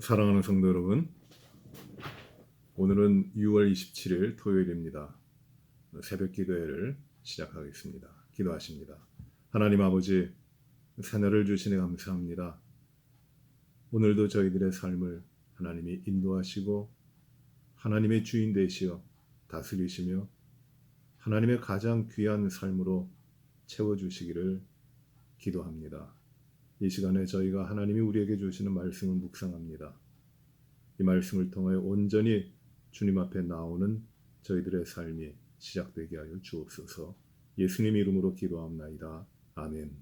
사랑하는 성도 여러분, 오늘은 6월 27일 토요일입니다. 새벽 기도회를 시작하겠습니다. 기도하십니다. 하나님 아버지, 새날을 주시니 감사합니다. 오늘도 저희들의 삶을 하나님이 인도하시고 하나님의 주인 되시어 다스리시며 하나님의 가장 귀한 삶으로 채워주시기를 기도합니다. 이 시간에 저희가 하나님이 우리에게 주시는 말씀을 묵상합니다. 이 말씀을 통하여 온전히 주님 앞에 나오는 저희들의 삶이 시작되게 하여 주옵소서. 예수님 이름으로 기도합나이다. 아멘.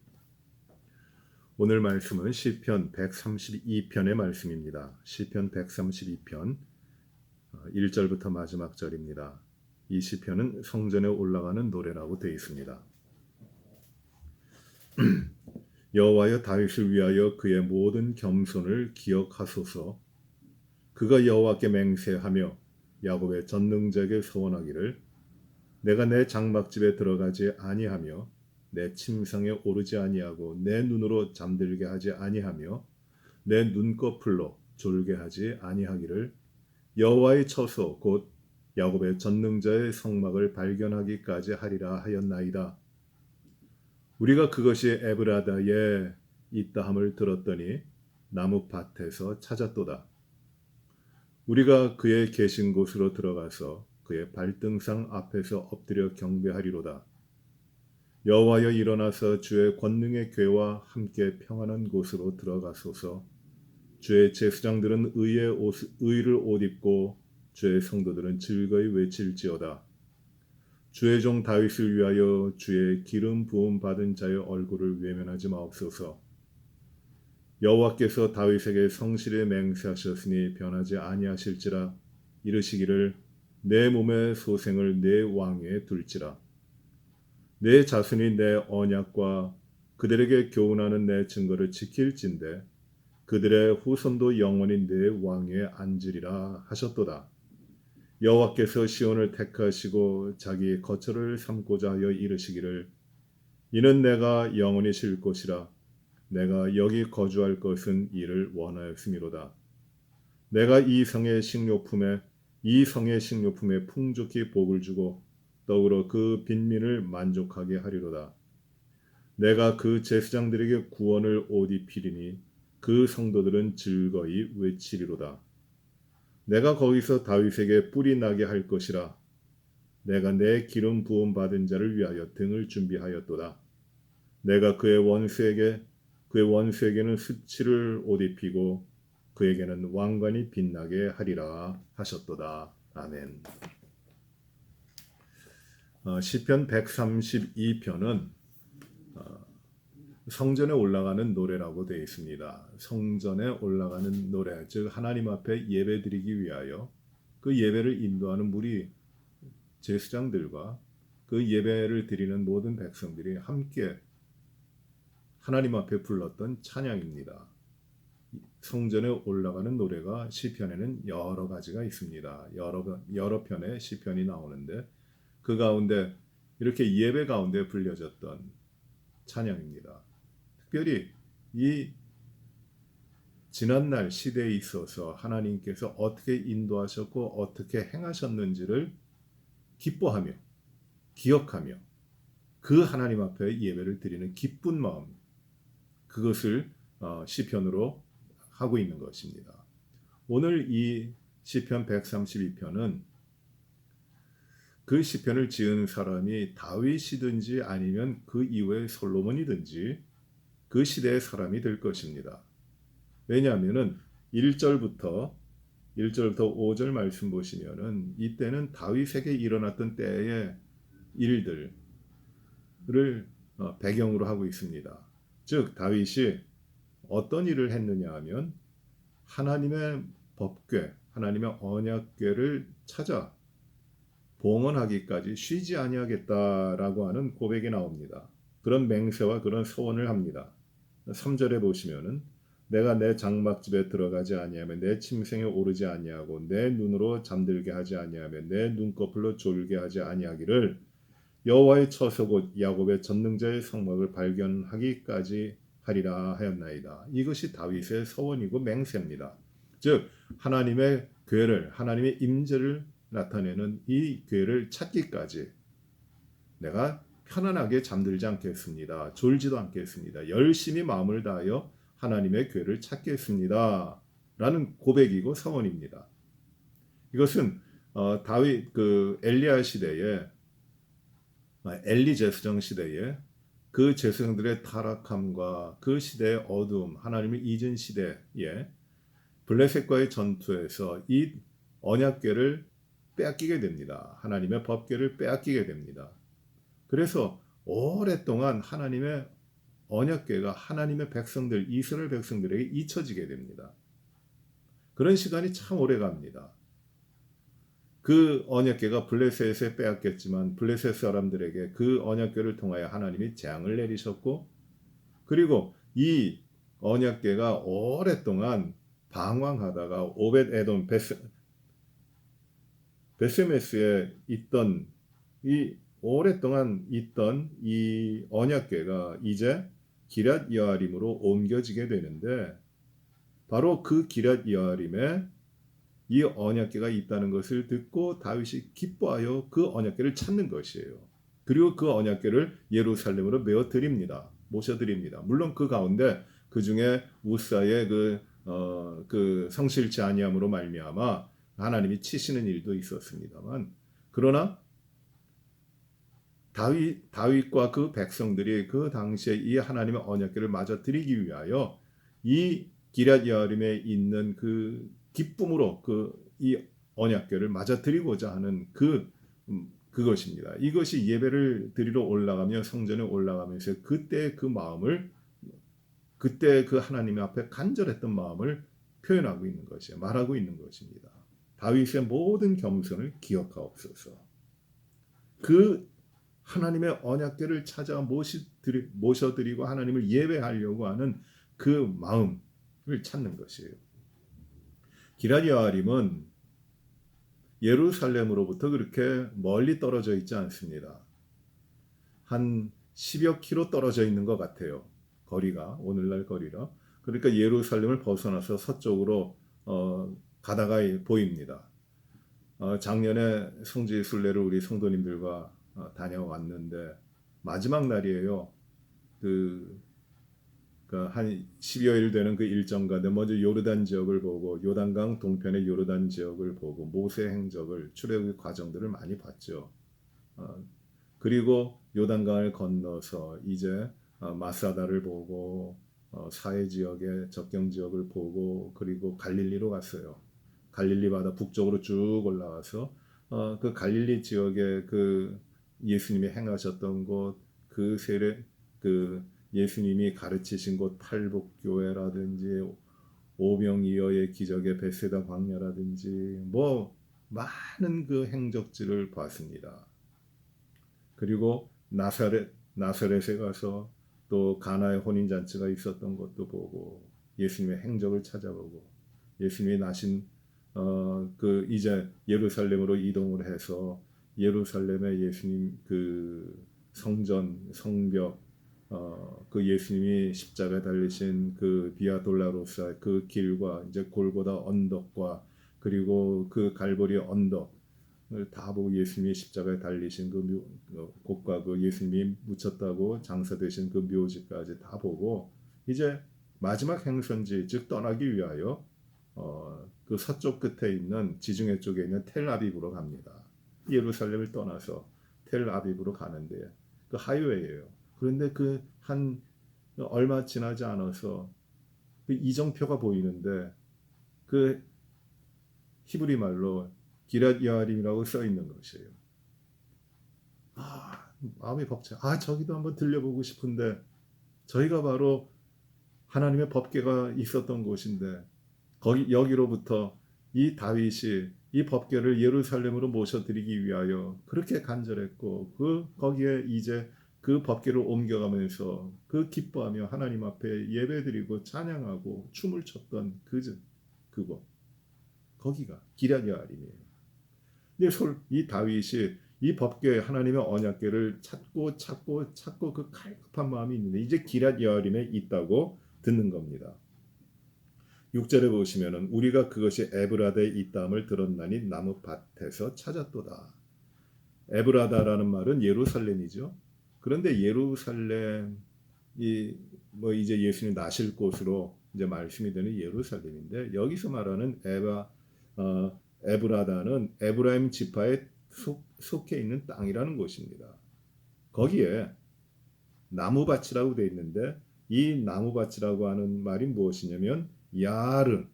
오늘 말씀은 시편 132편의 말씀입니다. 시편 132편 1절부터 마지막 절입니다. 이 시편은 성전에 올라가는 노래라고 되어 있습니다. 여호와여 다윗을 위하여 그의 모든 겸손을 기억하소서. 그가 여호와께 맹세하며 야곱의 전능자에게 소원하기를 내가 내 장막집에 들어가지 아니하며 내 침상에 오르지 아니하고 내 눈으로 잠들게 하지 아니하며 내 눈꺼풀로 졸게 하지 아니하기를 여호와의 처소 곧 야곱의 전능자의 성막을 발견하기까지 하리라 하였나이다. 우리가 그것이 에브라다에 있다함을 들었더니 나무 밭에서 찾았도다. 우리가 그의 계신 곳으로 들어가서 그의 발등상 앞에서 엎드려 경배하리로다. 여호와여 일어나서 주의 권능의 궤와 함께 평안한 곳으로 들어가소서. 주의 제수장들은 의의 옷, 의를 옷 입고 주의 성도들은 즐거이 외칠지어다. 주의 종 다윗을 위하여 주의 기름 부음 받은 자의 얼굴을 외면하지 마옵소서. 여호와께서 다윗에게 성실히 맹세하셨으니 변하지 아니하실지라 이르시기를 내 몸의 소생을 내 왕에 둘지라. 내 자손이 내 언약과 그들에게 교훈하는 내 증거를 지킬진대 그들의 후손도 영원히 내 왕에 앉으리라 하셨도다. 여호와께서 시온을 택하시고 자기 거처를 삼고자 하여 이르시기를 이는 내가 영원히 쉴 곳이라 내가 여기 거주할 것은 이를 원하였음이로다. 내가 이 성의 식료품에 이 성의 식료품에 풍족히 복을 주고 더불어 그 빈민을 만족하게 하리로다. 내가 그 제사장들에게 구원을 옷 입히리니 그 성도들은 즐거이 외치리로다. 내가 거기서 다윗에게 뿔이 나게 할 것이라. 내가 내 기름 부음 받은 자를 위하여 등을 준비하였도다. 내가 그의 원수에게 그의 원수에게는 수치를 옷 입히고 그에게는 왕관이 빛나게 하리라 하셨도다. 아멘. 어, 시편 132편은 어, 성전에 올라가는 노래라고 되어 있습니다. 성전에 올라가는 노래, 즉 하나님 앞에 예배드리기 위하여 그 예배를 인도하는 무리 제수장들과 그 예배를 드리는 모든 백성들이 함께 하나님 앞에 불렀던 찬양입니다. 성전에 올라가는 노래가 시편에는 여러 가지가 있습니다. 여러 여러 편의 시편이 나오는데 그 가운데 이렇게 예배 가운데 불려졌던 찬양입니다. 특별히 이 지난날 시대에 있어서 하나님께서 어떻게 인도하셨고 어떻게 행하셨는지를 기뻐하며 기억하며 그 하나님 앞에 예배를 드리는 기쁜 마음 그것을 어, 시편으로 하고 있는 것입니다. 오늘 이 시편 132편은 그 시편을 지은 사람이 다윗이든지 아니면 그 이후에 솔로몬이든지 그 시대의 사람이 될 것입니다. 왜냐하면은 1절부터 1절부터 5절 말씀 보시면은 이때는 다윗에게 일어났던 때의 일들을 어, 배경으로 하고 있습니다. 즉 다윗이 어떤 일을 했느냐 하면 하나님의 법궤, 하나님의 언약궤를 찾아 봉헌하기까지 쉬지 아니하겠다라고 하는 고백이 나옵니다. 그런 맹세와 그런 소원을 합니다. 3절에 보시면은 내가 내 장막집에 들어가지 아니하면 내 침생에 오르지 아니하고 내 눈으로 잠들게 하지 아니하면 내 눈꺼풀로 졸게 하지 아니하기를 여호와의 처소 곧 야곱의 전능자의 성막을 발견하기까지 하리라 하였나이다. 이것이 다윗의 서원이고 맹세입니다. 즉 하나님의 괴를 하나님의 임재를 나타내는 이 괴를 찾기까지 내가 편안하게 잠들지 않겠습니다. 졸지도 않겠습니다. 열심히 마음을 다하여 하나님의 괴를 찾겠습니다. 라는 고백이고 서원입니다. 이것은 어, 다윗 그 엘리야 시대에 아, 엘리 제스정 시대에 그 제사장들의 타락함과 그 시대의 어두움, 하나님을 잊은 시대에 블레셋과의 전투에서 이 언약궤를 빼앗기게 됩니다. 하나님의 법궤를 빼앗기게 됩니다. 그래서 오랫동안 하나님의 언약궤가 하나님의 백성들, 이스라엘 백성들에게 잊혀지게 됩니다. 그런 시간이 참 오래 갑니다. 그 언약궤가 블레셋에 빼앗겼지만 블레셋 사람들에게 그 언약궤를 통하여 하나님이 재앙을 내리셨고 그리고 이 언약궤가 오랫동안 방황하다가 오벳 에돔 베스 베스메스에 있던 이 오랫동안 있던 이 언약궤가 이제 기랏 여아림으로 옮겨지게 되는데 바로 그 기랏 여아림에 이 언약궤가 있다는 것을 듣고 다윗이 기뻐하여 그 언약궤를 찾는 것이에요. 그리고 그 언약궤를 예루살렘으로 메어 드립니다. 모셔 드립니다. 물론 그 가운데 그 중에 우사의 그, 어, 그 성실치 아니함으로 말미암아 하나님이 치시는 일도 있었습니다만 그러나 다윗 다윗과 그 백성들이 그 당시에 이 하나님의 언약궤를 드리기 위하여 이 기랏 여아림에 있는 그 기쁨으로 그 이 언약궤를 맞아 드리고자 하는 그 음, 그것입니다. 이것이 예배를 드리러 올라가며 성전에 올라가면서 그때 그 마음을 그때 그 하나님 앞에 간절했던 마음을 표현하고 있는 것이에요. 말하고 있는 것입니다. 다윗의 모든 겸손을 기억하옵소서. 그 하나님의 언약궤를 찾아 모셔드리고 하나님을 예배하려고 하는 그 마음을 찾는 것이에요. 기라디아림은 예루살렘으로부터 그렇게 멀리 떨어져 있지 않습니다. 한 10여 킬로 떨어져 있는 것 같아요. 거리가 오늘날 거리라. 그러니까 예루살렘을 벗어나서 서쪽으로 어, 가다가 보입니다. 어, 작년에 성지 순례를 우리 성도님들과 어, 다녀왔는데 마지막 날이에요. 그 그한 10여일 되는 그 일정 가운데 먼저 요르단 지역을 보고 요단강 동편의 요르단 지역을 보고 모세 행적을 출애굽 과정들을 많이 봤죠. 어, 그리고 요단강을 건너서 이제 어, 마사다를 보고 어, 사해 지역의 적경 지역을 보고 그리고 갈릴리로 갔어요. 갈릴리 바다 북쪽으로 쭉 올라와서 어, 그 갈릴리 지역의 그 예수님이 행하셨던 곳 그 세례 그 예수님이 가르치신 곳 팔복교회라든지 오병이어의 기적의 베세다 광야라든지 뭐 많은 그 행적지를 봤습니다. 그리고 나사렛 나사렛에 가서 또 가나의 혼인 잔치가 있었던 것도 보고 예수님의 행적을 찾아보고 예수님이 나신 어 그 이제 예루살렘으로 이동을 해서 예루살렘의 예수님 그 성전 성벽 어, 그 예수님이 십자가에 달리신 그 비아 돌라로사 그 길과 이제 골고다 언덕과 그리고 그 갈보리 언덕을 다 보고 예수님이 십자가에 달리신 그 묘, 어, 곳과 그 예수님이 묻혔다고 장사되신 그 묘지까지 다 보고 이제 마지막 행선지 즉 떠나기 위하여 어, 그 서쪽 끝에 있는 지중해 쪽에 있는 텔아비브로 갑니다. 예루살렘을 떠나서 텔아비브로 가는데 그 하이웨이예요. 그런데 그 한 얼마 지나지 않아서 그 이정표가 보이는데 그 히브리 말로 기랏 여아림이라고 써 있는 것이에요. 아, 마음이 벅차. 아, 저기도 한번 들려보고 싶은데 저희가 바로 하나님의 법궤가 있었던 곳인데 거기 여기로부터 이 다윗이 이 법궤를 예루살렘으로 모셔드리기 위하여 그렇게 간절했고 그 거기에 이제 그 법궤를 옮겨가면서 그 기뻐하며 하나님 앞에 예배드리고 찬양하고 춤을 췄던 그 그곳 거기가 기라야림이에요. 근데 이 다윗이 이 법궤 하나님의 언약궤를 찾고 찾고 찾고 그 갈급한 마음이 있는데 이제 기랏 여아림에 있다고 듣는 겁니다. 6절에 보시면은 우리가 그것이 에브라다에 있다함을 들었나니 나무 밭에서 찾았도다. 에브라다라는 말은 예루살렘이죠. 그런데 예루살렘이 뭐 이제 예수님 나실 곳으로 이제 말씀이 되는 예루살렘인데 여기서 말하는 에바 어, 에브라다는 에브라임 지파에 속, 속해 있는 땅이라는 곳입니다. 거기에 나무밭이라고 되어 있는데 이 나무밭이라고 하는 말이 무엇이냐면 야르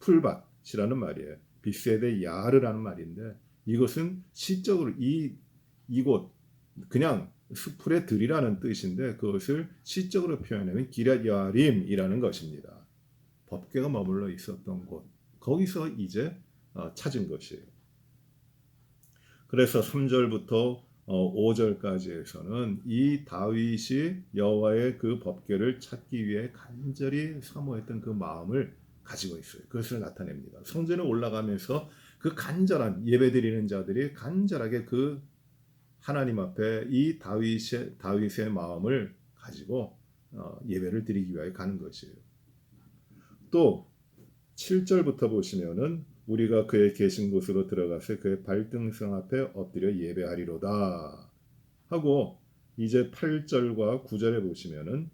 풀밭이라는 말이에요. 비세데 야르라는 말인데 이것은 시적으로 이 이곳 그냥 수풀의 들이라는 뜻인데 그것을 시적으로 표현하면 기럇 야림이라는 것입니다. 법궤가 머물러 있었던 곳 거기서 이제 어, 찾은 것이에요. 그래서 3절부터 5절까지에서는 이 다윗이 여호와의 그 법궤를 찾기 위해 간절히 사모했던 그 마음을 가지고 있어요. 그것을 나타냅니다. 성전에 올라가면서 그 간절한 예배 드리는 자들이 간절하게 그 하나님 앞에 이 다윗의 다윗의 마음을 가지고 어, 예배를 드리기 위하여 가는 것이에요. 또 7절부터 보시면은 우리가 그의 계신 곳으로 들어가서 그의 발등상 앞에 엎드려 예배하리로다. 하고 이제 8절과 9절에 보시면은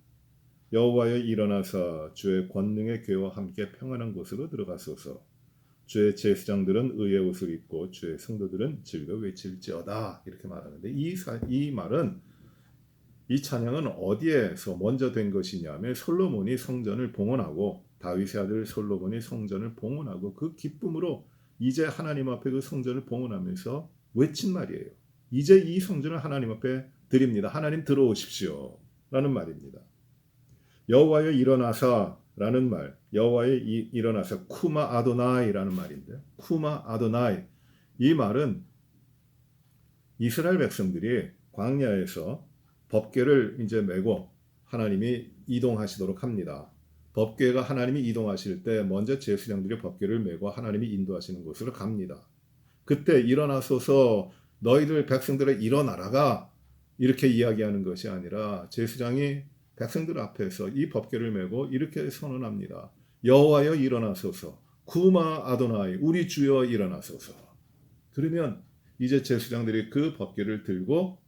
여호와여 일어나사 주의 권능의 괴와 함께 평안한 곳으로 들어가소서. 주의 제사장들은 의의 옷을 입고 주의 성도들은 즐겨 외칠지어다. 이렇게 말하는데 이, 사, 이 말은 이 찬양은 어디에서 먼저 된 것이냐면 솔로몬이 성전을 봉헌하고 다윗의 아들 솔로몬이 성전을 봉헌하고 그 기쁨으로 이제 하나님 앞에 그 성전을 봉헌하면서 외친 말이에요. 이제 이 성전을 하나님 앞에 드립니다. 하나님 들어오십시오. 라는 말입니다. 여호와여 일어나사라는 말, 여호와여 일어나사 쿠마 아도나이라는 말인데 쿠마 아도나이 이 말은 이스라엘 백성들이 광야에서 법궤를 이제 메고 하나님이 이동하시도록 합니다. 법궤가 하나님이 이동하실 때 먼저 제수장들이 법궤를 메고 하나님이 인도하시는 곳으로 갑니다. 그때 일어나소서 너희들 백성들의 일어나라가 이렇게 이야기하는 것이 아니라 제수장이 백성들 앞에서 이 법궤를 메고 이렇게 선언합니다. 여호와여 일어나소서 구마 아도나이 우리 주여 일어나소서. 그러면 이제 제수장들이 그 법궤를 들고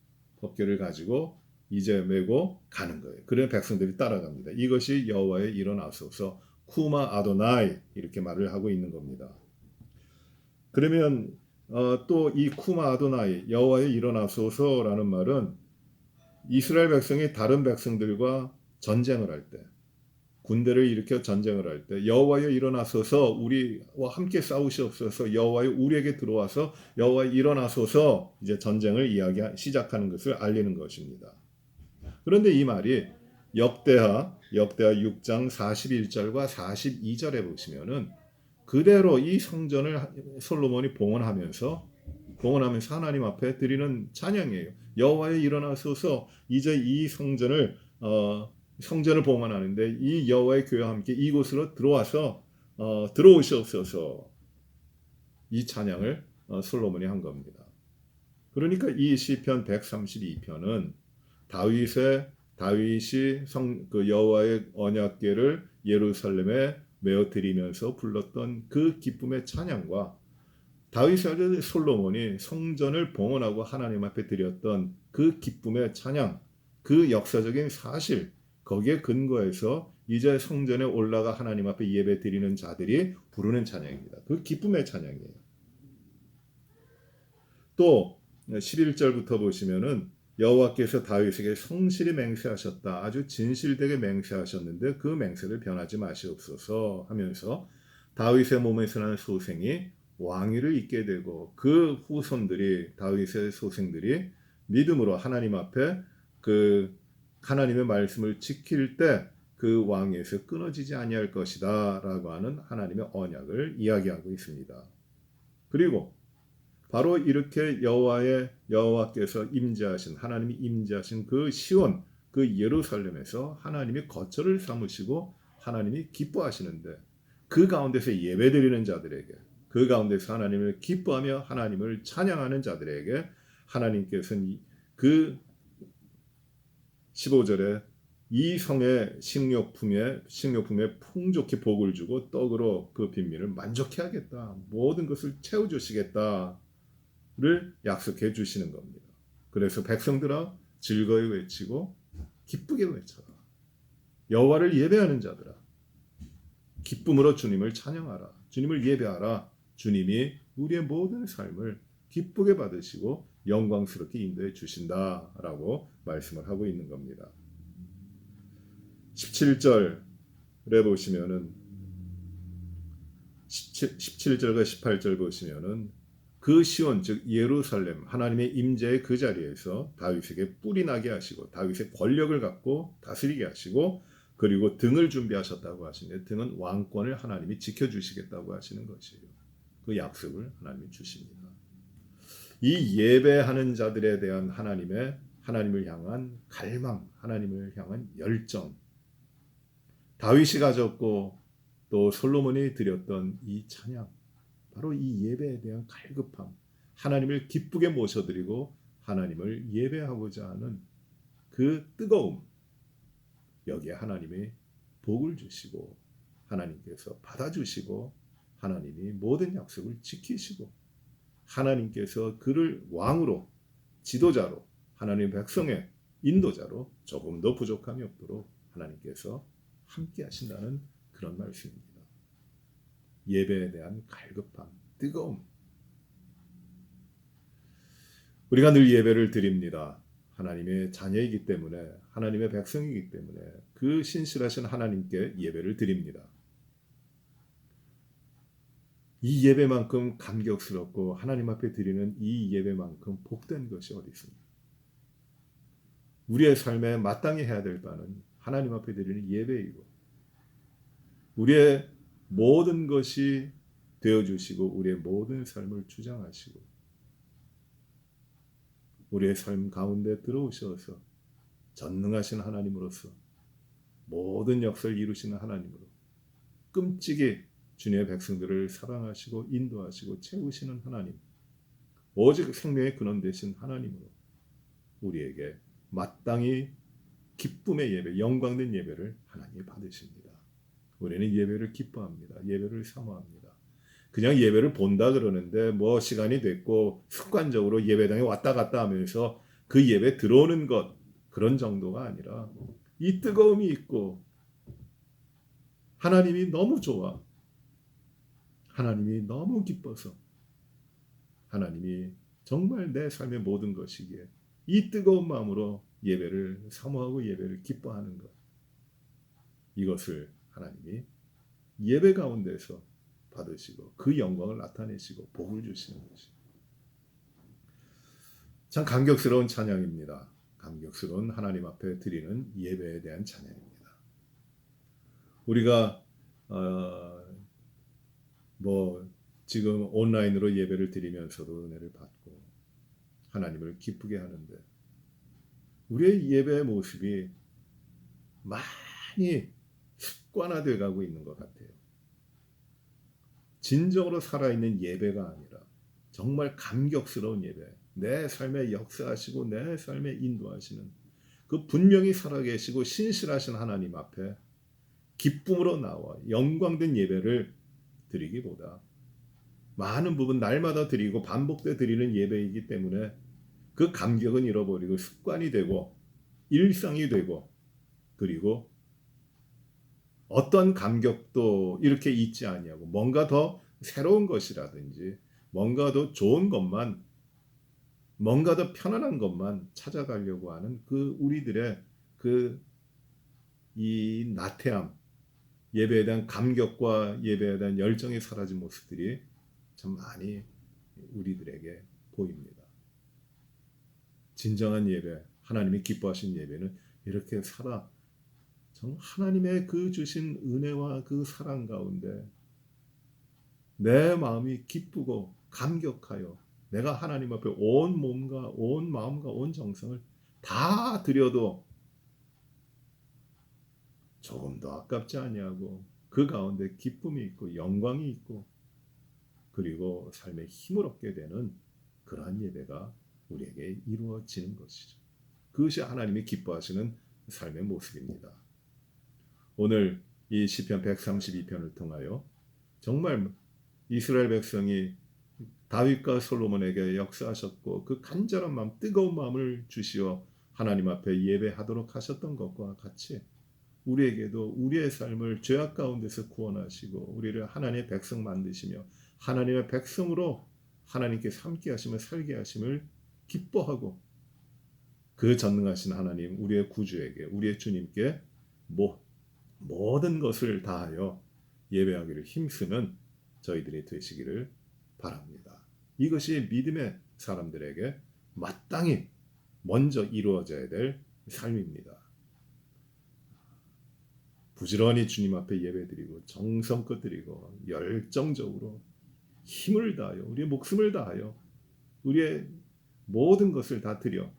법궤를 가지고 이제 메고 가는 거예요. 그래 백성들이 따라갑니다. 이것이 여호와의 일어나소서 쿠마 아도나이 이렇게 말을 하고 있는 겁니다. 그러면 어, 또 이 쿠마 아도나이 여호와의 일어나소서라는 말은 이스라엘 백성이 다른 백성들과 전쟁을 할 때, 군대를 일으켜 전쟁을 할 때 여호와여 일어나소서 우리와 함께 싸우시옵소서 여호와여 우리에게 들어와서 여호와여 일어나소서 이제 전쟁을 이야기 시작하는 것을 알리는 것입니다. 그런데 이 말이 역대하 역대하 6장 41절과 42절에 보시면은 그대로 이 성전을 솔로몬이 봉헌하면서 봉헌하면서 하나님 앞에 드리는 찬양이에요. 여호와여 일어나소서 이제 이 성전을 어, 성전을 봉헌하는데 이 여호와의 교회와 함께 이곳으로 들어와서 어, 들어오시옵소서 이 찬양을 어, 솔로몬이 한 겁니다. 그러니까 이 시편 132편은 다윗의 다윗이 성 그 여호와의 언약궤를 예루살렘에 메어 드리면서 불렀던 그 기쁨의 찬양과 다윗의 아들 솔로몬이 성전을 봉헌하고 하나님 앞에 드렸던 그 기쁨의 찬양, 그 역사적인 사실 거기에 근거해서 이제 성전에 올라가 하나님 앞에 예배 드리는 자들이 부르는 찬양입니다. 그 기쁨의 찬양이에요. 또 11절부터 보시면은 여호와께서 다윗에게 성실히 맹세하셨다. 아주 진실되게 맹세하셨는데 그 맹세를 변하지 마시옵소서 하면서 다윗의 몸에서 난 소생이 왕위를 잇게 되고 그 후손들이 다윗의 소생들이 믿음으로 하나님 앞에 그 하나님의 말씀을 지킬 때 그 왕위에서 끊어지지 아니할 것이다라고 하는 하나님의 언약을 이야기하고 있습니다. 그리고 바로 이렇게 여호와의 여호와께서 임재하신 하나님이 임재하신 그 시온 그 예루살렘에서 하나님이 거처를 삼으시고 하나님이 기뻐하시는데 그 가운데서 예배드리는 자들에게 그 가운데서 하나님을 기뻐하며 하나님을 찬양하는 자들에게 하나님께서는 그 15절에 이 성의 식료품에 식료품에 풍족히 복을 주고 떡으로 그 빈민을 만족해 하겠다. 모든 것을 채워 주시겠다 를 약속해 주시는 겁니다. 그래서 백성들아 즐거이 외치고 기쁘게 외쳐라. 여호와를 예배하는 자들아 기쁨으로 주님을 찬양하라. 주님을 예배하라. 주님이 우리의 모든 삶을 기쁘게 받으시고 영광스럽게 인도해 주신다라고 말씀을 하고 있는 겁니다. 17절에 보시면은 17, 17절과 18절 보시면은 그 시온 즉 예루살렘 하나님의 임재의 그 자리에서 다윗에게 뿔이 나게 하시고 다윗의 권력을 갖고 다스리게 하시고 그리고 등을 준비하셨다고 하시는데 등은 왕권을 하나님이 지켜주시겠다고 하시는 것이에요. 그 약속을 하나님이 주십니다. 이 예배하는 자들에 대한 하나님의 하나님을 향한 갈망, 하나님을 향한 열정, 다윗이 가졌고 또 솔로몬이 드렸던 이 찬양, 바로 이 예배에 대한 갈급함, 하나님을 기쁘게 모셔드리고 하나님을 예배하고자 하는 그 뜨거움, 여기에 하나님이 복을 주시고 하나님께서 받아주시고 하나님이 모든 약속을 지키시고 하나님께서 그를 왕으로 지도자로 하나님 백성의 인도자로 조금 더 부족함이 없도록 하나님께서 함께 하신다는 그런 말씀입니다. 예배에 대한 갈급함, 뜨거움. 우리가 늘 예배를 드립니다. 하나님의 자녀이기 때문에 하나님의 백성이기 때문에 그 신실하신 하나님께 예배를 드립니다. 이 예배만큼 감격스럽고 하나님 앞에 드리는 이 예배만큼 복된 것이 어디 있습니까? 우리의 삶에 마땅히 해야 될 바는 하나님 앞에 드리는 예배이고 우리의 모든 것이 되어 주시고 우리의 모든 삶을 주장하시고 우리의 삶 가운데 들어오셔서 전능하신 하나님으로서 모든 역사를 이루시는 하나님으로 끔찍이 주님의 백성들을 사랑하시고 인도하시고 채우시는 하나님 오직 생명의 근원 되신 하나님으로 우리에게 마땅히 기쁨의 예배, 영광된 예배를 하나님이 받으십니다. 우리는 예배를 기뻐합니다. 예배를 사모합니다. 그냥 예배를 본다 그러는데 뭐 시간이 됐고 습관적으로 예배당에 왔다 갔다 하면서 그 예배 들어오는 것 그런 정도가 아니라 이 뜨거움이 있고 하나님이 너무 좋아. 하나님이 너무 기뻐서 하나님이 정말 내 삶의 모든 것이기에 이 뜨거운 마음으로 예배를 사모하고 예배를 기뻐하는 것. 이것을 하나님이 예배 가운데서 받으시고 그 영광을 나타내시고 복을 주시는 것이. 참 감격스러운 찬양입니다. 감격스러운 하나님 앞에 드리는 예배에 대한 찬양입니다. 우리가 어, 뭐 지금 온라인으로 예배를 드리면서도 은혜를 받고 하나님을 기쁘게 하는데 우리의 예배의 모습이 많이 습관화되어 가고 있는 것 같아요. 진정으로 살아있는 예배가 아니라 정말 감격스러운 예배, 내 삶에 역사하시고 내 삶에 인도하시는 그 분명히 살아계시고 신실하신 하나님 앞에 기쁨으로 나와 영광된 예배를 드리기보다 많은 부분 날마다 드리고 반복돼 드리는 예배이기 때문에 그 감격은 잃어버리고 습관이 되고 일상이 되고 그리고 어떤 감격도 이렇게 있지 아니하고 뭔가 더 새로운 것이라든지 뭔가 더 좋은 것만 뭔가 더 편안한 것만 찾아가려고 하는 그 우리들의 그 이 나태함 예배에 대한 감격과 예배에 대한 열정이 사라진 모습들이 참 많이 우리들에게 보입니다. 진정한 예배, 하나님이 기뻐하신 예배는 이렇게 살아 정 하나님의 그 주신 은혜와 그 사랑 가운데 내 마음이 기쁘고 감격하여 내가 하나님 앞에 온 몸과 온 마음과 온 정성을 다 드려도 조금 더 아깝지 아니하고 그 가운데 기쁨이 있고 영광이 있고 그리고 삶에 힘을 얻게 되는 그러한 예배가 우리에게 이루어지는 것이죠. 그것이 하나님이 기뻐하시는 삶의 모습입니다. 오늘 이 시편 132편을 통하여 정말 이스라엘 백성이 다윗과 솔로몬에게 역사하셨고 그 간절한 마음, 뜨거운 마음을 주시어 하나님 앞에 예배하도록 하셨던 것과 같이 우리에게도 우리의 삶을 죄악 가운데서 구원하시고 우리를 하나님의 백성 만드시며 하나님의 백성으로 하나님께 삼게 하시며 살게 하심을 기뻐하고 그 전능하신 하나님 우리의 구주에게 우리의 주님께 뭐 모든 것을 다하여 예배하기를 힘쓰는 저희들이 되시기를 바랍니다. 이것이 믿음의 사람들에게 마땅히 먼저 이루어져야 될 삶입니다. 부지런히 주님 앞에 예배드리고 정성껏 드리고 열정적으로 힘을 다하여 우리의 목숨을 다하여 우리의 모든 것을 다 드려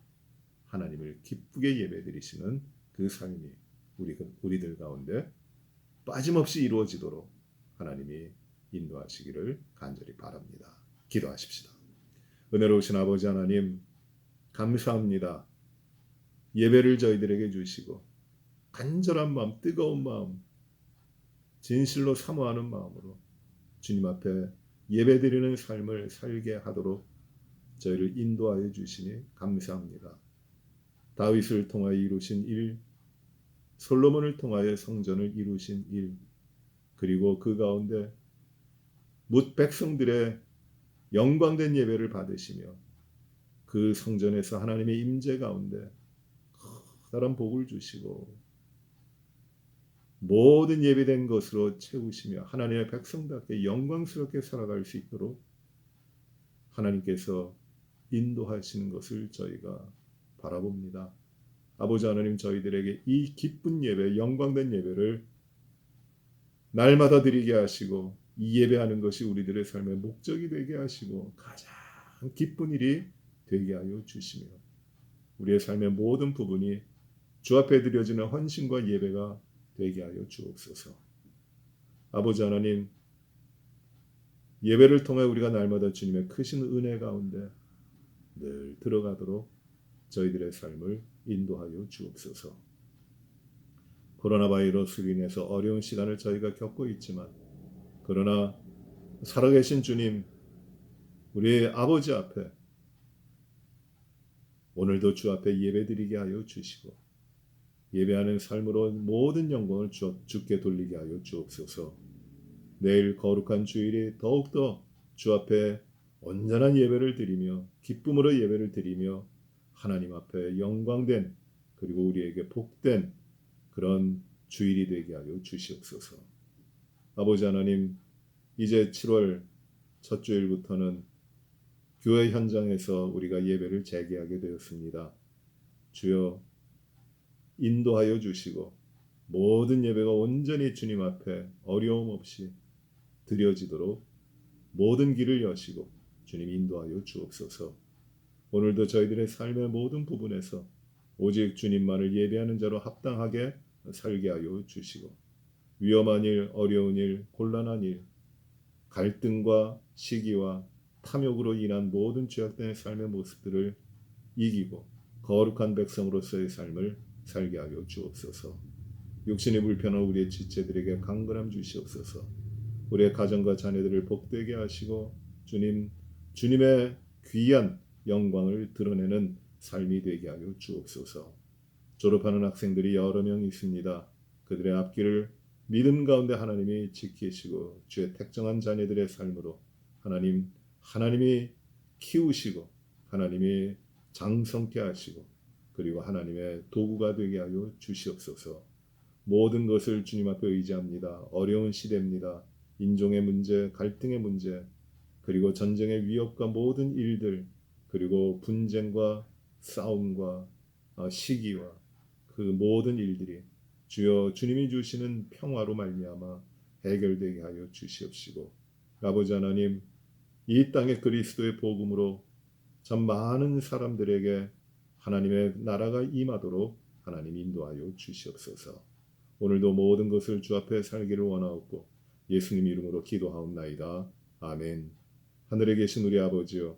하나님을 기쁘게 예배드리시는 그 삶이 우리 우리들 가운데 빠짐없이 이루어지도록 하나님이 인도하시기를 간절히 바랍니다. 기도하십시다. 은혜로우신 아버지 하나님 감사합니다. 예배를 저희들에게 주시고 간절한 마음, 뜨거운 마음, 진실로 사모하는 마음으로 주님 앞에 예배 드리는 삶을 살게 하도록 저희를 인도하여 주시니 감사합니다. 다윗을 통하여 이루신 일, 솔로몬을 통하여 성전을 이루신 일, 그리고 그 가운데 뭇 백성들의 영광된 예배를 받으시며 그 성전에서 하나님의 임재 가운데 커다란 복을 주시고 모든 예배된 것으로 채우시며 하나님의 백성답게 영광스럽게 살아갈 수 있도록 하나님께서 인도하시는 것을 저희가 바라봅니다. 아버지 하나님 저희들에게 이 기쁜 예배, 영광된 예배를 날마다 드리게 하시고 이 예배하는 것이 우리들의 삶의 목적이 되게 하시고 가장 기쁜 일이 되게 하여 주시며 우리의 삶의 모든 부분이 주 앞에 드려지는 헌신과 예배가 되게 하여 주옵소서. 아버지 하나님 예배를 통해 우리가 날마다 주님의 크신 은혜 가운데 늘 들어가도록 저희들의 삶을 인도하여 주옵소서. 코로나 바이러스로 인해서 어려운 시간을 저희가 겪고 있지만 그러나 살아계신 주님 우리 아버지 앞에 오늘도 주 앞에 예배드리게 하여 주시고 예배하는 삶으로 모든 영광을 주, 주께 돌리게 하여 주옵소서. 내일 거룩한 주일이 더욱더 주 앞에 온전한 예배를 드리며 기쁨으로 예배를 드리며 하나님 앞에 영광된 그리고 우리에게 복된 그런 주일이 되게 하여 주시옵소서. 아버지 하나님, 이제 7월 첫 주일부터는 교회 현장에서 우리가 예배를 재개하게 되었습니다. 주여 인도하여 주시고 모든 예배가 온전히 주님 앞에 어려움 없이 드려지도록 모든 길을 여시고 주님 인도하여 주옵소서. 오늘도 저희들의 삶의 모든 부분에서 오직 주님만을 예배하는 자로 합당하게 살게 하여 주시고 위험한 일, 어려운 일, 곤란한 일, 갈등과 시기와 탐욕으로 인한 모든 죄악된 삶의 모습들을 이기고 거룩한 백성으로서의 삶을 살게 하여 주옵소서. 육신이 불편한 우리의 지체들에게 강건함 주시옵소서. 우리의 가정과 자녀들을 복되게 하시고 주님 주님의 귀한 영광을 드러내는 삶이 되게 하여 주옵소서. 졸업하는 학생들이 여러 명 있습니다. 그들의 앞길을 믿음 가운데 하나님이 지키시고 주의 택정한 자녀들의 삶으로 하나님 하나님이 키우시고 하나님이 장성케 하시고 그리고 하나님의 도구가 되게 하여 주시옵소서. 모든 것을 주님 앞에 의지합니다. 어려운 시대입니다. 인종의 문제, 갈등의 문제, 그리고 전쟁의 위협과 모든 일들, 그리고 분쟁과 싸움과 어, 시기와 그 모든 일들이 주여 주님이 주시는 평화로 말미암아 해결되게 하여 주시옵시고 아버지 하나님 이 땅의 그리스도의 복음으로 참 많은 사람들에게 하나님의 나라가 임하도록 하나님 인도하여 주시옵소서. 오늘도 모든 것을 주 앞에 살기를 원하옵고 예수님 이름으로 기도하옵나이다. 아멘. 하늘에 계신 우리 아버지여